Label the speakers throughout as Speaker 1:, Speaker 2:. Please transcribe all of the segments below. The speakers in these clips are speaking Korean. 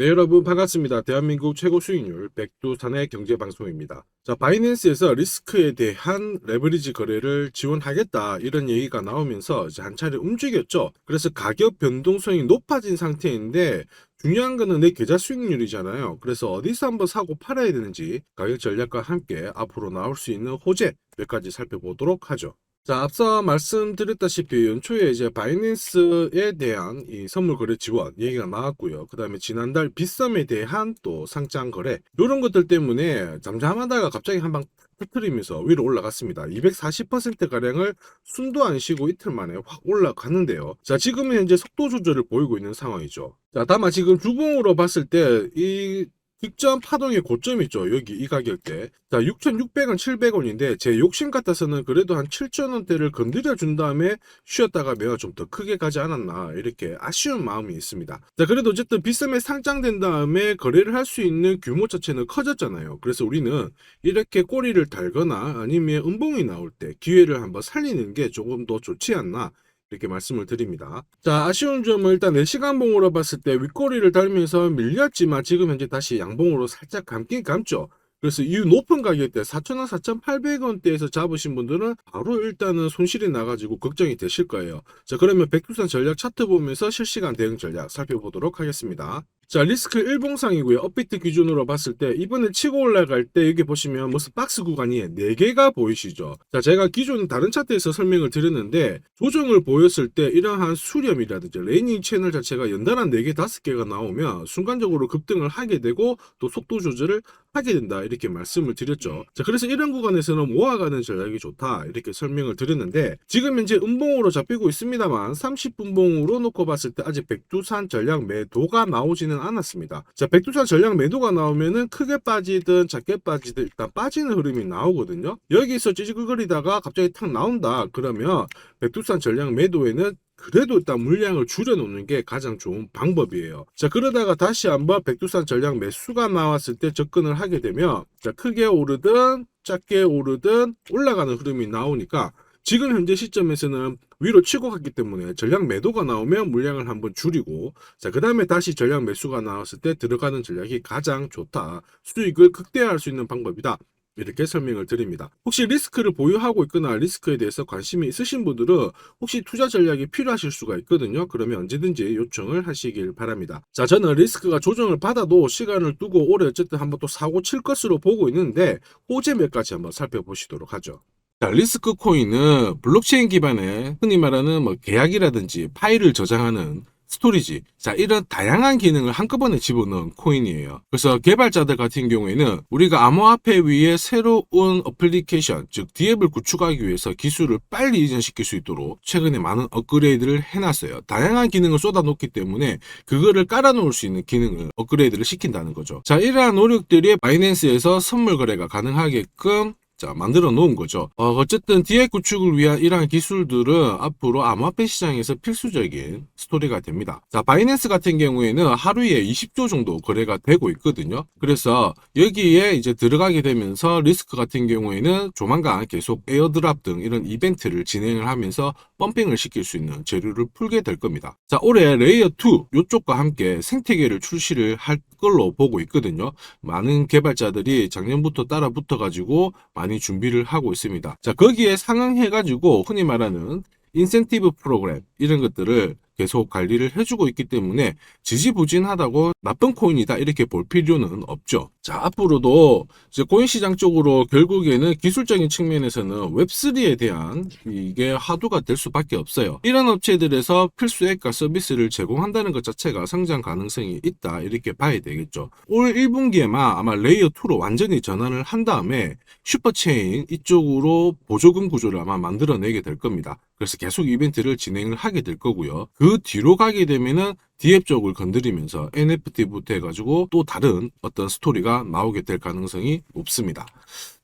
Speaker 1: 네, 여러분 반갑습니다. 대한민국 최고 수익률 백두산의 경제방송입니다. 자, 바이낸스에서 리스크에 대한 레버리지 거래를 지원하겠다 이런 얘기가 나오면서 이제 한 차례 움직였죠. 그래서 가격 변동성이 높아진 상태인데 중요한 거는 내 계좌 수익률이잖아요. 그래서 어디서 한번 사고 팔아야 되는지 가격 전략과 함께 앞으로 나올 수 있는 호재 몇 가지 살펴보도록 하죠. 자, 앞서 말씀드렸다시피 연초에 이제 바이낸스에 대한 이 선물 거래 지원 얘기가 나왔고요. 그 다음에 지난달 빗썸에 대한 또 상장 거래 이런 것들 때문에 잠잠하다가 갑자기 한방 터트리면서 위로 올라갔습니다. 240%가량을 숨도 안 쉬고 이틀 만에 확 올라가는데요. 자, 지금은 현재 속도 조절을 보이고 있는 상황이죠. 자, 다만 지금 주봉으로 봤을 때 이 직전 파동의 고점이 있죠. 여기 이 가격대. 자, 6,600원, 700원인데 제 욕심 같아서는 그래도 한 7,000원대를 건드려 준 다음에 쉬었다가 매가 좀 더 크게 가지 않았나 이렇게 아쉬운 마음이 있습니다. 자, 그래도 어쨌든 비썸에 상장된 다음에 거래를 할 수 있는 규모 자체는 커졌잖아요. 그래서 우리는 이렇게 꼬리를 달거나 아니면 음봉이 나올 때 기회를 한번 살리는 게 조금 더 좋지 않나 이렇게 말씀을 드립니다. 자, 아쉬운 점은 일단 4시간봉으로 봤을 때 윗꼬리를 달면서 밀렸지만 지금 현재 다시 양봉으로 살짝 감긴 감죠. 그래서 이 높은 가격대 4,000원, 4,800원대에서 잡으신 분들은 바로 일단은 손실이 나가지고 걱정이 되실 거예요. 자, 그러면 백두산 전략 차트 보면서 실시간 대응 전략 살펴보도록 하겠습니다. 자, 리스크 일봉상이고요. 업비트 기준으로 봤을 때 이번에 치고 올라갈 때 여기 보시면 무슨 박스 구간이 4개가 보이시죠? 자, 제가 기존 다른 차트에서 설명을 드렸는데 조정을 보였을 때 이러한 수렴이라든지 레이닝 채널 자체가 연달아 4개, 5개가 나오면 순간적으로 급등을 하게 되고 또 속도 조절을 하게 된다 이렇게 말씀을 드렸죠. 자, 그래서 이런 구간에서는 모아가는 전략이 좋다 이렇게 설명을 드렸는데 지금 현재 음봉으로 잡히고 있습니다만 30분봉으로 놓고 봤을 때 아직 백두산 전략 매도가 나오지는 않았습니다. 자, 백두산 전략 매도가 나오면은 크게 빠지든 작게 빠지든 일단 빠지는 흐름이 나오거든요. 여기서 찌직거리다가 갑자기 탁 나온다 그러면 백두산 전략 매도에는 그래도 일단 물량을 줄여놓는 게 가장 좋은 방법이에요. 자, 그러다가 다시 한번 백두산 전략 매수가 나왔을 때 접근을 하게 되면, 자, 크게 오르든 작게 오르든 올라가는 흐름이 나오니까 지금 현재 시점에서는 위로 치고 갔기 때문에 전략 매도가 나오면 물량을 한번 줄이고, 자, 그 다음에 다시 전략 매수가 나왔을 때 들어가는 전략이 가장 좋다. 수익을 극대화할 수 있는 방법이다. 이렇게 설명을 드립니다. 혹시 리스크를 보유하고 있거나 리스크에 대해서 관심이 있으신 분들은 혹시 투자 전략이 필요하실 수가 있거든요. 그러면 언제든지 요청을 하시길 바랍니다. 자, 저는 리스크가 조정을 받아도 시간을 두고 올해 어쨌든 한번 또 사고 칠 것으로 보고 있는데 호재 몇 가지 한번 살펴보시도록 하죠. 자, 리스크 코인은 블록체인 기반의 흔히 말하는 뭐 계약이라든지 파일을 저장하는 스토리지. 자, 이런 다양한 기능을 한꺼번에 집어넣은 코인이에요. 그래서 개발자들 같은 경우에는 우리가 암호화폐 위에 새로운 어플리케이션, 즉 디앱을 구축하기 위해서 기술을 빨리 이전시킬 수 있도록 최근에 많은 업그레이드를 해놨어요. 다양한 기능을 쏟아놓기 때문에 그거를 깔아놓을 수 있는 기능을 업그레이드를 시킨다는 거죠. 자, 이러한 노력들이 바이낸스에서 선물 거래가 가능하게끔 자, 만들어 놓은 거죠. 어, 어쨌든 디앱 구축을 위한 이러한 기술들은 앞으로 암호화폐 시장에서 필수적인 스토리가 됩니다. 자, 바이낸스 같은 경우에는 하루에 20조 정도 거래가 되고 있거든요. 그래서 여기에 이제 들어가게 되면서 리스크 같은 경우에는 조만간 계속 에어드랍 등 이런 이벤트를 진행을 하면서 펌핑을 시킬 수 있는 재료를 풀게 될 겁니다. 자, 올해 레이어 2 이쪽과 함께 생태계를 출시를 할 걸로 보고 있거든요. 많은 개발자들이 작년부터 따라 붙어가지고 많이 준비를 하고 있습니다. 자, 거기에 상응해가지고 흔히 말하는 인센티브 프로그램 이런 것들을 계속 관리를 해주고 있기 때문에 지지부진하다고 나쁜 코인이다 이렇게 볼 필요는 없죠. 자 앞으로도 이제 코인 시장 쪽으로 결국에는 기술적인 측면에서는 웹3에 대한 이게 화두가 될 수밖에 없어요. 이런 업체들에서 필수액과 서비스를 제공한다는 것 자체가 성장 가능성이 있다 이렇게 봐야 되겠죠. 올 1분기에만 아마 레이어 2로 완전히 전환을 한 다음에 슈퍼체인 이쪽으로 보조금 구조를 아마 만들어내게 될 겁니다. 그래서 계속 이벤트를 진행을 하게 될 거고요. 그 뒤로 가게 되면은 디앱 쪽을 건드리면서 NFT부터 해가지고 또 다른 어떤 스토리가 나오게 될 가능성이 높습니다.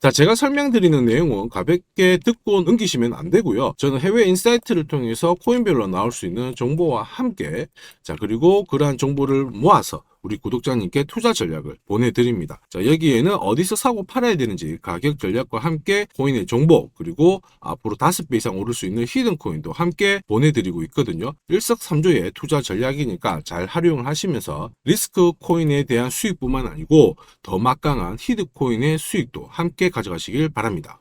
Speaker 1: 자, 제가 설명드리는 내용은 가볍게 듣고 넘기시면 안 되고요. 저는 해외 인사이트를 통해서 코인별로 나올 수 있는 정보와 함께 자, 그리고 그러한 정보를 모아서 우리 구독자님께 투자 전략을 보내드립니다. 자, 여기에는 어디서 사고 팔아야 되는지 가격 전략과 함께 코인의 정보, 그리고 앞으로 5배 이상 오를 수 있는 히든 코인도 함께 보내드리고 있거든요. 일석삼조의 투자 전략이니까 잘 활용을 하시면서 리스크 코인에 대한 수익뿐만 아니고 더 막강한 히든 코인의 수익도 함께 가져가시길 바랍니다.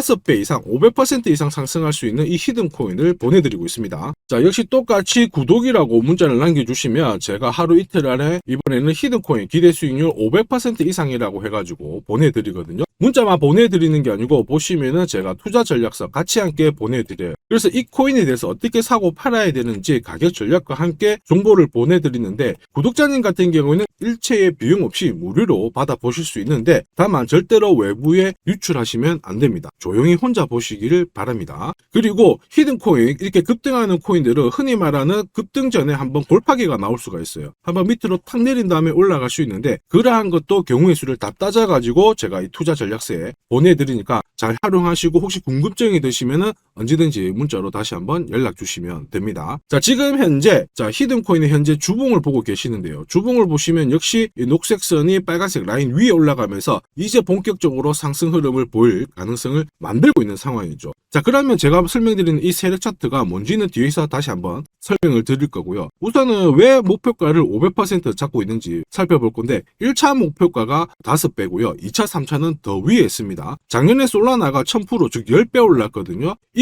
Speaker 1: 5배 이상, 500% 이상 상승할 수 있는 이 히든 코인을 보내드리고 있습니다. 자, 역시 똑같이 구독이라고 문자를 남겨주시면 제가 하루 이틀 안에 이번에는 히든 코인 기대 수익률 500% 이상이라고 해가지고 보내드리거든요. 문자만 보내드리는 게 아니고 보시면은 제가 투자 전략서 같이 함께 보내드려요. 그래서 이 코인에 대해서 어떻게 사고 팔아야 되는지 가격 전략과 함께 정보를 보내드리는데 구독자님 같은 경우는 일체의 비용 없이 무료로 받아보실 수 있는데 다만 절대로 외부에 유출하시면 안 됩니다. 조용히 혼자 보시기를 바랍니다. 그리고 히든 코인 이렇게 급등하는 코인들은 흔히 말하는 급등 전에 한번 골파기가 나올 수가 있어요. 한번 밑으로 탁 내린 다음에 올라갈 수 있는데 그러한 것도 경우의 수를 다 따져가지고 제가 이 투자 전략서에 보내드리니까 잘 활용하시고 혹시 궁금증이 드시면은 언제든지 문자로 다시 한번 연락 주시면 됩니다. 자, 지금 현재 자, 히든 코인의 현재 주봉을 보고 계시는데요. 주봉을 보시면 역시 이 녹색 선이 빨간색 라인 위에 올라가면서 이제 본격적으로 상승 흐름을 보일 가능성을 만들고 있는 상황이죠. 자, 그러면 제가 설명드리는 이 세력 차트가 뭔지는 뒤에서 다시 한번 설명을 드릴 거고요. 우선은 왜 목표가를 500% 잡고 있는지 살펴볼 건데 1차 목표가가 5배고요. 2차, 3차는 더 위에 있습니다. 작년에 솔라나가 1000%, 즉 10배 올랐거든요. 이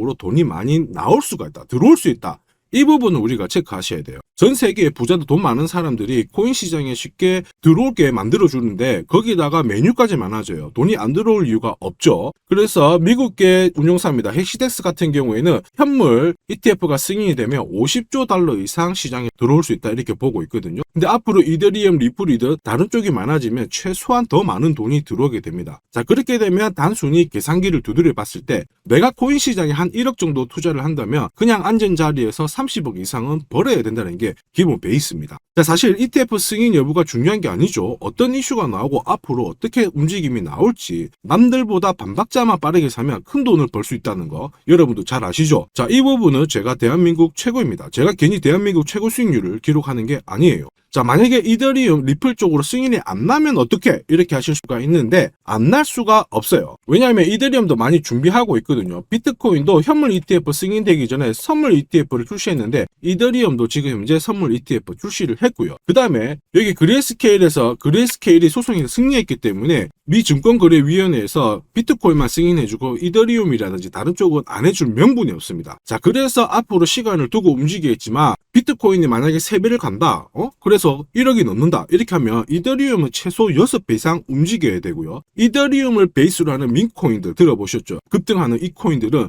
Speaker 1: 으로 돈이 많이 나올 수가 있다. 들어올 수 있다. 이 부분은 우리가 체크하셔야 돼요. 전 세계의 부자도 돈 많은 사람들이 코인 시장에 쉽게 들어올게 만들어주는데 거기다가 메뉴까지 많아져요. 돈이 안 들어올 이유가 없죠. 그래서 미국계 운용사입니다. 헥시덱스 같은 경우에는 현물 ETF가 승인이 되면 50조 달러 이상 시장에 들어올 수 있다 이렇게 보고 있거든요. 근데 앞으로 이더리움, 리플이든 다른 쪽이 많아지면 최소한 더 많은 돈이 들어오게 됩니다. 자 그렇게 되면 단순히 계산기를 두드려 봤을 때 내가 코인 시장에 한 1억 정도 투자를 한다면 그냥 앉은 자리에서 30억 이상은 벌어야 된다는 게 기본 베이스입니다. 자, 사실 ETF 승인 여부가 중요한 게 아니죠. 어떤 이슈가 나오고 앞으로 어떻게 움직임이 나올지 남들보다 반박자만 빠르게 사면 큰 돈을 벌 수 있다는 거 여러분도 잘 아시죠? 자, 이 부분은 제가 대한민국 최고입니다. 제가 괜히 대한민국 최고 수익률을 기록하는 게 아니에요. 자, 만약에 이더리움 리플 쪽으로 승인이 안 나면 어떻게? 이렇게 하실 수가 있는데 안 날 수가 없어요. 왜냐하면 이더리움도 많이 준비하고 있거든요. 비트코인도 현물 ETF 승인되기 전에 선물 ETF를 출시했는데 이더리움도 지금 현재 선물 ETF 출시를 했고요. 그 다음에 여기 그레이스케일에서 그레이스케일이 소송에서 승리했기 때문에 미 증권거래위원회에서 비트코인만 승인해주고 이더리움이라든지 다른 쪽은 안 해줄 명분이 없습니다. 자, 그래서 앞으로 시간을 두고 움직이겠지만 비트코인이 만약에 3배를 간다. 어? 그래서 1억이 넘는다. 이렇게 하면 이더리움은 최소 6배 이상 움직여야 되고요. 이더리움을 베이스로 하는 민코인들 들어보셨죠? 급등하는 이 코인들은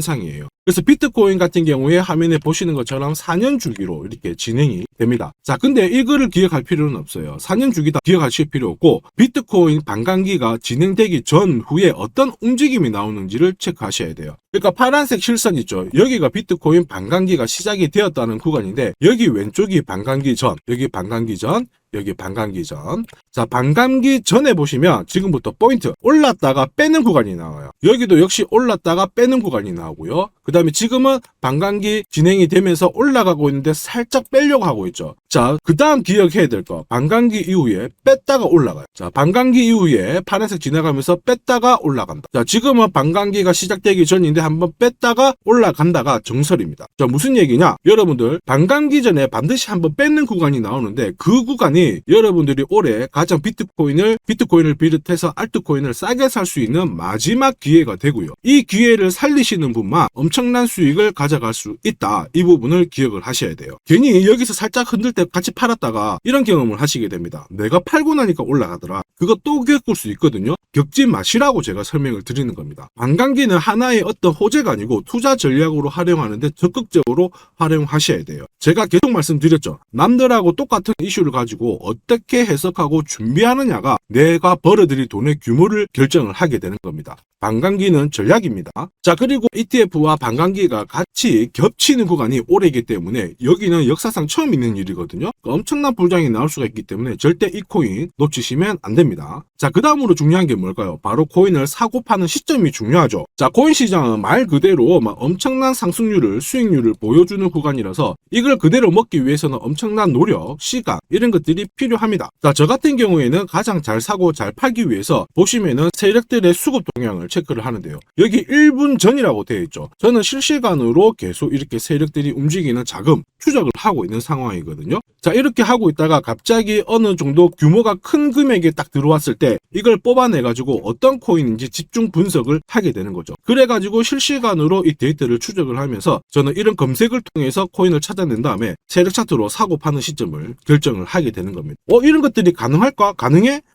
Speaker 1: 상이에요. 그래서 비트코인 같은 경우에 화면에 보시는 것처럼 4년 주기로 이렇게 진행이 됩니다. 자, 근데 이거를 기억할 필요는 없어요. 4년 주기 다 기억하실 필요 없고 비트코인 반감기가 진행되기 전 후에 어떤 움직임이 나오는지를 체크하셔야 돼요. 그러니까 파란색 실선 있죠. 여기가 비트코인 반감기가 시작이 되었다는 구간인데 여기 왼쪽이 반감기 전, 여기 반감기 전, 여기 반감기 전. 자, 반감기 전에 보시면 지금부터 포인트 올랐다가 빼는 구간이 나와요. 여기도 역시 올랐다가 빼는 구간이 나오고요. 그에 지금은 반감기 진행이 되면서 올라가고 있는데 살짝 빼려고 하고 있죠. 자, 그 다음 기억해야 될 거. 반감기 이후에 뺐다가 올라가요. 자, 반감기 이후에 파란색 지나가면서 뺐다가 올라간다. 자, 지금은 반감기가 시작되기 전인데 한번 뺐다가 올라간다가 정설입니다. 자, 무슨 얘기냐? 여러분들, 반감기 전에 반드시 한번 뺏는 구간이 나오는데 그 구간이 여러분들이 올해 가장 비트코인을, 비트코인을 비롯해서 알트코인을 싸게 살 수 있는 마지막 기회가 되고요. 이 기회를 살리시는 분만 엄청 난 수익을 가져갈 수 있다. 이 부분을 기억을 하셔야 돼요. 괜히 여기서 살짝 흔들 때 같이 팔았다가 이런 경험을 하시게 됩니다. 내가 팔고 나니까 올라가더라. 그거 또 겪을 수 있거든요. 겪지 마시라고 제가 설명을 드리는 겁니다. 반감기는 하나의 어떤 호재가 아니고 투자 전략으로 활용하는데 적극적으로 활용하셔야 돼요. 제가 계속 말씀드렸죠. 남들하고 똑같은 이슈를 가지고 어떻게 해석하고 준비하느냐가 내가 벌어들일 돈의 규모를 결정을 하게 되는 겁니다. 반감기는 전략입니다. 자, 그리고 ETF와 반감 기가 같이 겹치는 구간이 오래이기 때문에 여기는 역사상 처음 있는 일이거든요. 엄청난 불장이 나올 수가 있기 때문에 절대 이 코인 놓치시면 안 됩니다. 자, 그 다음으로 중요한 게 뭘까요? 바로 코인을 사고 파는 시점이 중요하죠. 자, 코인 시장은 말 그대로 막 엄청난 상승률을, 수익률을 보여주는 구간이라서 이걸 그대로 먹기 위해서는 엄청난 노력, 시간, 이런 것들이 필요합니다. 자, 저 같은 경우에는 가장 잘 사고 잘 팔기 위해서 보시면은 세력들의 수급 동향을 체크를 하는데요. 여기 1분 전이라고 되어 있죠. 저는 실시간으로 계속 이렇게 세력들이 움직이는 자금 추적을 하고 있는 상황이거든요. 자, 이렇게 하고 있다가 갑자기 어느 정도 규모가 큰 금액이 딱 들어왔을 때 이걸 뽑아내가지고 어떤 코인인지 집중 분석을 하게 되는 거죠. 그래가지고 실시간으로 이 데이터를 추적을 하면서 저는 이런 검색을 통해서 코인을 찾아낸 다음에 세력 차트로 사고 파는 시점을 결정을 하게 되는 겁니다. 어, 이런 것들이 가능할까? 가능해?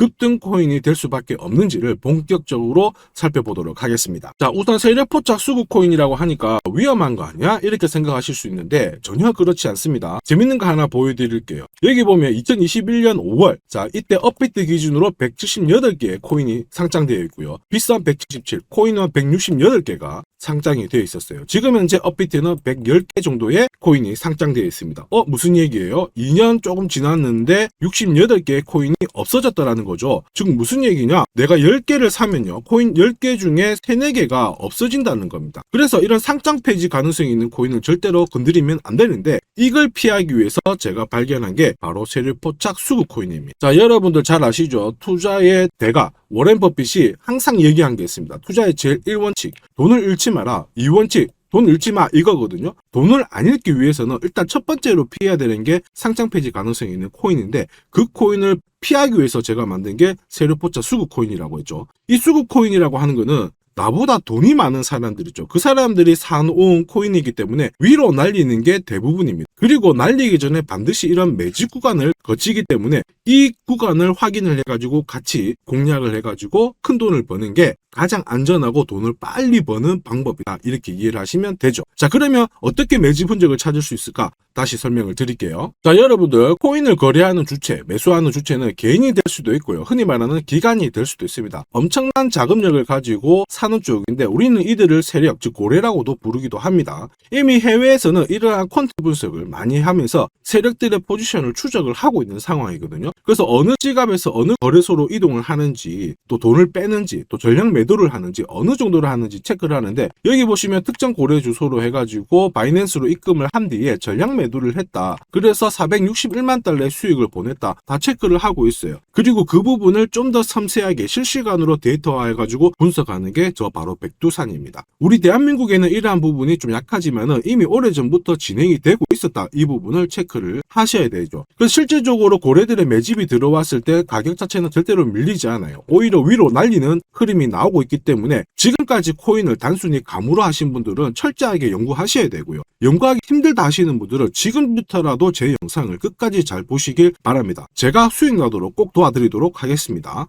Speaker 1: 급등 코인이 될 수밖에 없는지를 본격적으로 살펴보도록 하겠습니다. 자, 우선 세력 포착 수급 코인이라고 하니까 위험한 거 아니야? 이렇게 생각하실 수 있는데 전혀 그렇지 않습니다. 재밌는 거 하나 보여드릴게요. 여기 보면 2021년 5월, 자, 이때 업비트 기준으로 178개의 코인이 상장되어 있고요. 비싼 177, 코인은 168개가 상장이 되어 있었어요. 지금 현재 업비트는 110개 정도의 코인이 상장되어 있습니다. 어, 무슨 얘기예요? 2년 조금 지났는데 68개의 코인이 없어졌다라는 거죠. 즉 무슨 얘기냐? 내가 10개를 사면요. 코인 10개 중에 3, 4개가 없어진다는 겁니다. 그래서 이런 상장 폐지 가능성이 있는 코인은 절대로 건드리면 안 되는데 이걸 피하기 위해서 제가 발견한 게 바로 세력 포착 수급 코인입니다. 자, 여러분들 잘 아시죠? 투자의 대가 워렌 버핏이 항상 얘기한 게 있습니다. 투자의 제일 1원칙, 돈을 잃지 마라. 2원칙, 돈 잃지 마 이거거든요. 돈을 안 잃기 위해서는 일단 첫 번째로 피해야 되는 게 상장 폐지 가능성이 있는 코인인데 그 코인을 피하기 위해서 제가 만든 게 세력포차 수급 코인이라고 했죠. 이 수급 코인이라고 하는 거는 나보다 돈이 많은 사람들이죠. 그 사람들이 사놓은 코인이기 때문에 위로 날리는 게 대부분입니다. 그리고 날리기 전에 반드시 이런 매직 구간을 거치기 때문에 이 구간을 확인을 해가지고 같이 공략을 해가지고 큰 돈을 버는 게 가장 안전하고 돈을 빨리 버는 방법이다. 이렇게 이해를 하시면 되죠. 자, 그러면 어떻게 매집 흔적을 찾을 수 있을까? 다시 설명을 드릴게요. 자, 여러분들 코인을 거래하는 주체, 매수하는 주체는 개인이 될 수도 있고요. 흔히 말하는 기관이 될 수도 있습니다. 엄청난 자금력을 가지고 사는 쪽인데 우리는 이들을 세력, 즉 고래라고도 부르기도 합니다. 이미 해외에서는 이러한 퀀트 분석을 많이 하면서 세력들의 포지션을 추적을 하고 있는 상황이거든요. 그래서 어느 지갑에서 어느 거래소로 이동을 하는지, 또 돈을 빼는지, 또 전량 매도를 하는지, 어느 정도를 하는지 체크를 하는데 여기 보시면 특정 거래 주소로 해가지고 바이낸스로 입금을 한 뒤에 전량 매도를 했다. 그래서 461만 달러의 수익을 보냈다. 다 체크를 하고 있어요. 그리고 그 부분을 좀 더 섬세하게 실시간으로 데이터화해가지고 분석하는 게 저 바로 백두산입니다. 우리 대한민국에는 이러한 부분이 좀 약하지만은 이미 오래전부터 진행이 되고 있었다. 이 부분을 체크를 하셔야 되죠. 실질적으로 고래들의 매집이 들어왔을 때 가격 자체는 절대로 밀리지 않아요. 오히려 위로 날리는 흐름이 나오고 있기 때문에 지금까지 코인을 단순히 감으로 하신 분들은 철저하게 연구하셔야 되고요. 연구하기 힘들다 하시는 분들은 지금부터라도 제 영상을 끝까지 잘 보시길 바랍니다. 제가 수익 나도록 꼭 도와드리도록 하겠습니다.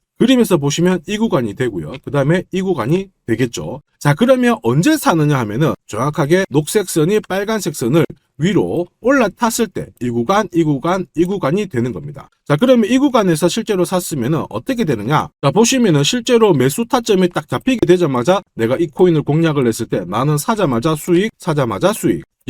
Speaker 1: 그림에서 보시면 이 구간이 되고요. 그 다음에 이 구간이 되겠죠. 자, 그러면 언제 사느냐 하면은 정확하게 녹색 선이 빨간색 선을 위로 올라탔을 때 이 구간, 이 구간, 이 구간이 되는 겁니다. 자, 그러면 이 구간에서 실제로 샀으면은 어떻게 되느냐? 자, 보시면은 실제로 매수 타점이 딱 잡히게 되자마자 내가 이 코인을 공략을 했을 때 나는 사자마자 수익, 사자마자 수익.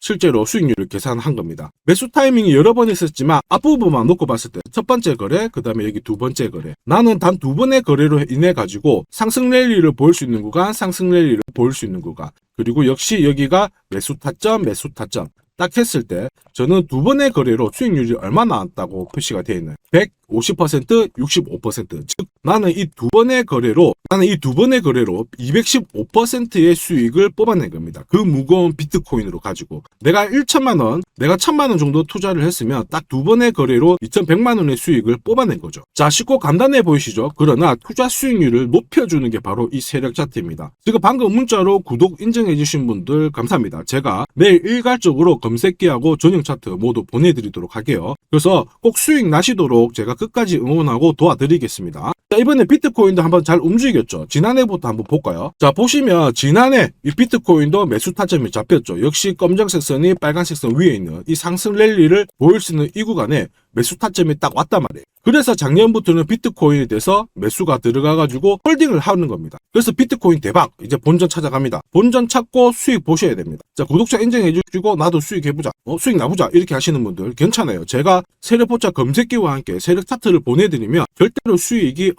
Speaker 1: 실제로 수익률을 계산한 겁니다. 매수 타이밍이 여러 번 있었지만 앞부분만 놓고 봤을 때 첫 번째 거래, 그 다음에 여기 두 번째 거래. 나는 단 두 번의 거래로 인해 가지고 상승 랠리를 볼 수 있는 구간, 상승 랠리를 볼 수 있는 구간. 그리고 역시 여기가 매수 타점, 매수 타점. 딱 했을 때 저는 두 번의 거래로 수익률이 얼마 나왔다고 표시가 되어 있나요? 150%, 65%. 즉 나는 이 두 번의 거래로 나는 이 두 번의 거래로 215%의 수익을 뽑아낸 겁니다. 그 무거운 비트코인으로 가지고 내가 1천만 원, 내가 천만 원 정도 투자를 했으면 딱 두 번의 거래로 2,100만 원의 수익을 뽑아낸 거죠. 자, 쉽고 간단해 보이시죠? 그러나 투자 수익률을 높여주는 게 바로 이 세력 차트입니다. 지금 방금 문자로 구독 인정해 주신 분들 감사합니다. 제가 매일 일괄적으로 검 색기하고 전용 차트 모두 보내드리도록 할게요. 그래서 꼭 수익 나시도록 제가 끝까지 응원하고 도와드리겠습니다. 자, 이번에 비트코인도 한번 잘 움직였죠. 지난해부터 한번 볼까요? 자, 보시면 지난해 이 비트코인도 매수 타점이 잡혔죠. 역시 검정색 선이 빨간색 선 위에 있는 이 상승 랠리를 보일 수 있는 이 구간에 매수 타점이 딱 왔단 말이에요. 그래서 작년부터는 비트코인에 대해서 매수가 들어가가지고 홀딩을 하는 겁니다. 그래서 비트코인 대박 이제 본전 찾아갑니다. 본전 찾고 수익 보셔야 됩니다. 자 구독자 인정해주시고 나도 수익 해보자. 어, 수익 나보자 이렇게 하시는 분들 괜찮아요. 제가 세력포차 검색기와 함께 세력 차트를 보내드리면 절대로 수익이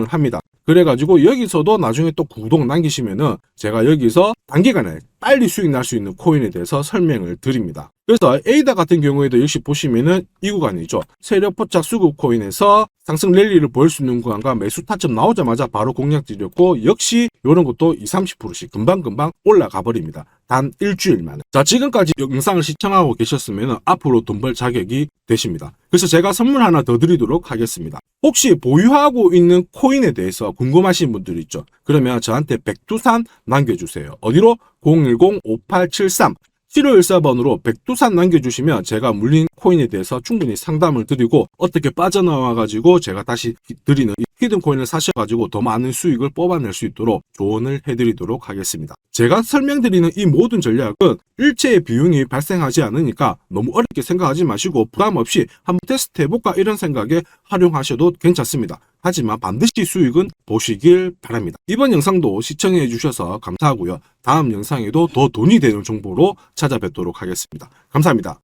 Speaker 1: 을 합니다. 그래가지고 여기서도 나중에 또 구독 남기시면은 제가 여기서 단기간에 빨리 수익 날 수 있는 코인에 대해서 설명을 드립니다. 그래서 에이다 같은 경우에도 역시 보시면은 이 구간이죠. 세력 포착 수급 코인에서 상승 랠리를 보일 수 있는 구간과 매수 타점 나오자마자 바로 공략 드렸고 역시 이런 것도 20, 30%씩 금방금방 올라가 버립니다. 단 일주일 만에. 자, 지금까지 영상을 시청하고 계셨으면 앞으로 돈 벌 자격이 되십니다. 그래서 제가 선물 하나 더 드리도록 하겠습니다. 혹시 보유하고 있는 코인에 대해서 궁금하신 분들 있죠? 그러면 저한테 백두산 남겨주세요. 어디로? 010-5873 7514번으로 백두산 남겨주시면 제가 물린 코인에 대해서 충분히 상담을 드리고 어떻게 빠져나와가지고 제가 다시 드리는 이 히든 코인을 사셔가지고 더 많은 수익을 뽑아낼 수 있도록 조언을 해드리도록 하겠습니다. 제가 설명드리는 이 모든 전략은 일체의 비용이 발생하지 않으니까 너무 어렵게 생각하지 마시고 부담 없이 한번 테스트 해볼까 이런 생각에 활용하셔도 괜찮습니다. 하지만 반드시 수익은 보시길 바랍니다. 이번 영상도 시청해 주셔서 감사하고요. 다음 영상에도 더 돈이 되는 정보로 찾아뵙도록 하겠습니다. 감사합니다.